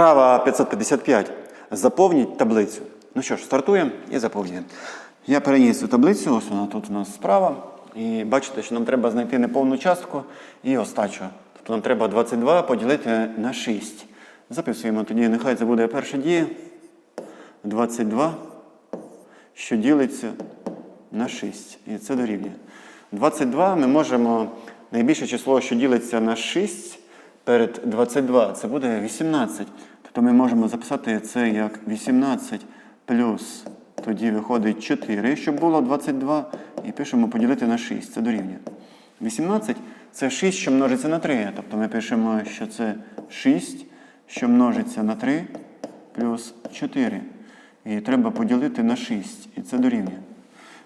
Вправа 555. Заповніть таблицю. Ну що ж, стартуємо і заповнюємо. Я переніс цю таблицю, ось вона тут у нас справа. І бачите, що нам треба знайти неповну частку і остачу. Тобто нам треба 22 поділити на 6. Записуємо тоді, нехай це буде перша дія. 22, що ділиться на 6. І це дорівнює. 22 ми можемо найбільше число, що ділиться на 6 перед 22, це буде 18. Тобто ми можемо записати це як 18 плюс, тоді виходить 4, щоб було 22, і пишемо поділити на 6. Це дорівнює. 18 це 6, що множиться на 3. Тобто ми пишемо, що це 6, що множиться на 3 плюс 4. І треба поділити на 6. І це дорівнює.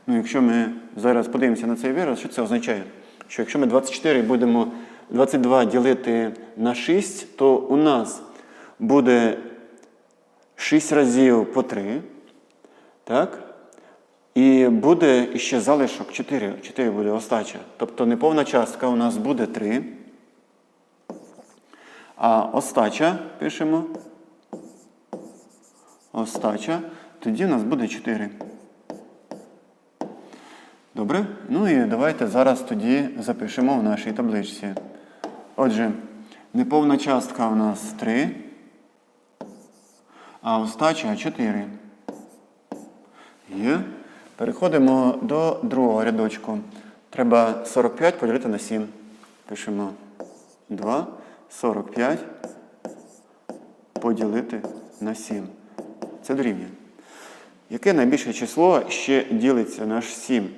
Ну, якщо ми зараз подивимося на цей вираз, що це означає? Що якщо ми 24 будемо 22 ділити на 6, то у нас буде 6 разів по 3. Так? І буде ще залишок 4. 4 буде остача. Тобто неповна частка у нас буде 3. А остача пишемо. Остача. Тоді у нас буде 4. Добре? Ну і давайте зараз тоді запишемо в нашій табличці. Отже, неповна частка у нас 3, а остача 4. Є. Переходимо до другого рядочку. Треба 45 поділити на 7. Пишемо 2, 45 поділити на 7. Це дорівнює. Яке найбільше число ще ділиться на 7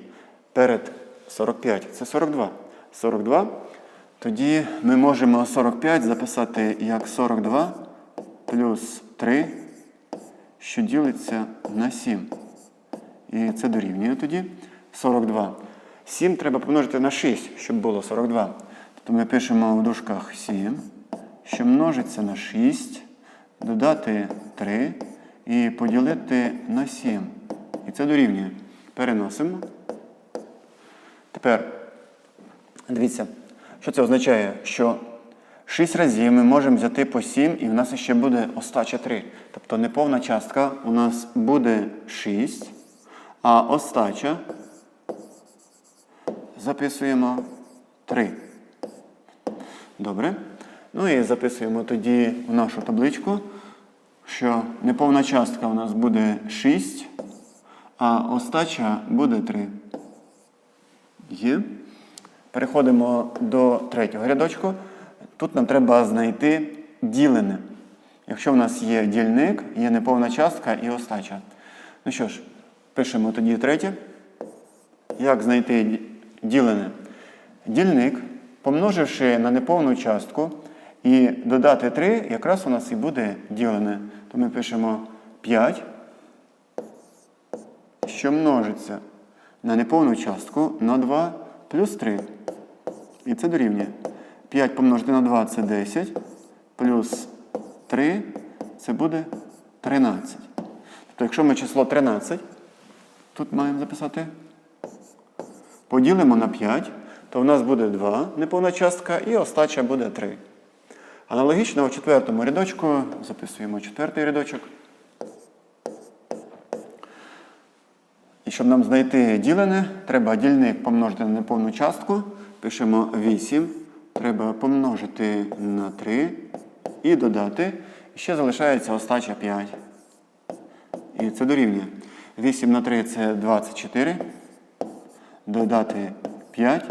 перед 45? Це 42. 42. Тоді ми можемо 45 записати як 42 плюс 3, що ділиться на 7. І це дорівнює тоді 42. 7 треба помножити на 6, щоб було 42. Тобто ми пишемо в дужках 7, що множиться на 6, додати 3 і поділити на 7. І це дорівнює. Переносимо. Тепер, дивіться, що це означає? Що 6 разів ми можемо взяти по 7, і в нас ще буде остача 3. Тобто неповна частка у нас буде 6, а остача записуємо 3. Добре. Ну і записуємо тоді в нашу табличку, що неповна частка у нас буде 6, а остача буде 3. Є. Переходимо до третього рядочку. Тут нам треба знайти ділене. Якщо в нас є дільник, є неповна частка і остача. Ну що ж, пишемо тоді третє. Як знайти ділене? Дільник, помноживши на неповну частку і додати 3, якраз у нас і буде ділене. То ми пишемо 5, що множиться на неповну частку на 2 плюс 3. І це дорівнює. 5 помножити на 2 це 10, плюс 3 це буде 13. Тобто, якщо ми число 13, тут маємо записати, поділимо на 5, то в нас буде 2 неповна частка і остача буде 3. Аналогічно у четвертому рядочку записуємо четвертий рядочок. І щоб нам знайти ділене, треба дільник помножити на неповну частку. Пишемо 8. Треба помножити на 3 і додати. І ще залишається остача 5. І це дорівнює. 8 на 3 це 24. Додати 5.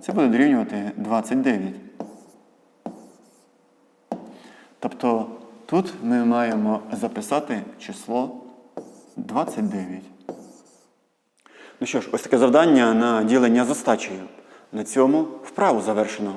Це буде дорівнювати 29. Тобто тут ми маємо записати число 29. Ну що ж, ось таке завдання на ділення з остачею. На цьому вправу завершено.